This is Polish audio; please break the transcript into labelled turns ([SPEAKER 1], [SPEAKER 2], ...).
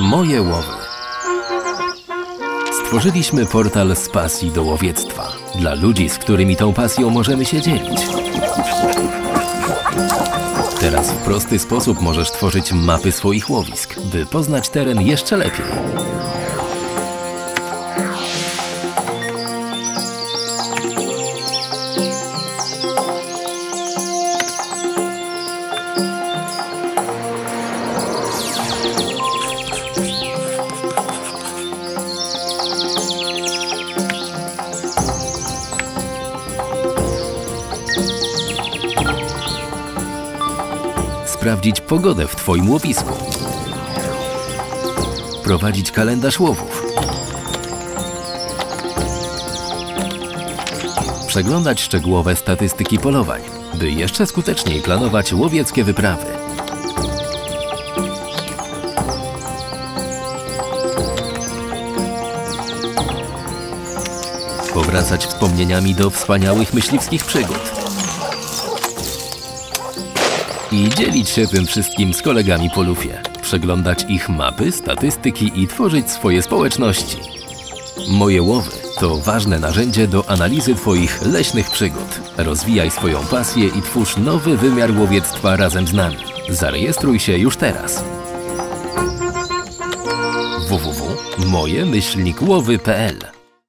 [SPEAKER 1] Moje łowy. Stworzyliśmy portal z pasji do łowiectwa. Dla ludzi, z którymi tą pasją możemy się dzielić. Teraz w prosty sposób możesz tworzyć mapy swoich łowisk, by poznać teren jeszcze lepiej. Sprawdzić pogodę w Twoim łowisku. Prowadzić kalendarz łowów. Przeglądać szczegółowe statystyki polowań, by jeszcze skuteczniej planować łowieckie wyprawy. Powracać wspomnieniami do wspaniałych myśliwskich przygód. I dzielić się tym wszystkim z kolegami po lufie. Przeglądać ich mapy, statystyki i tworzyć swoje społeczności. Moje łowy to ważne narzędzie do analizy Twoich leśnych przygód. Rozwijaj swoją pasję i twórz nowy wymiar łowiectwa razem z nami. Zarejestruj się już teraz. www.mojemyślnikłowy.pl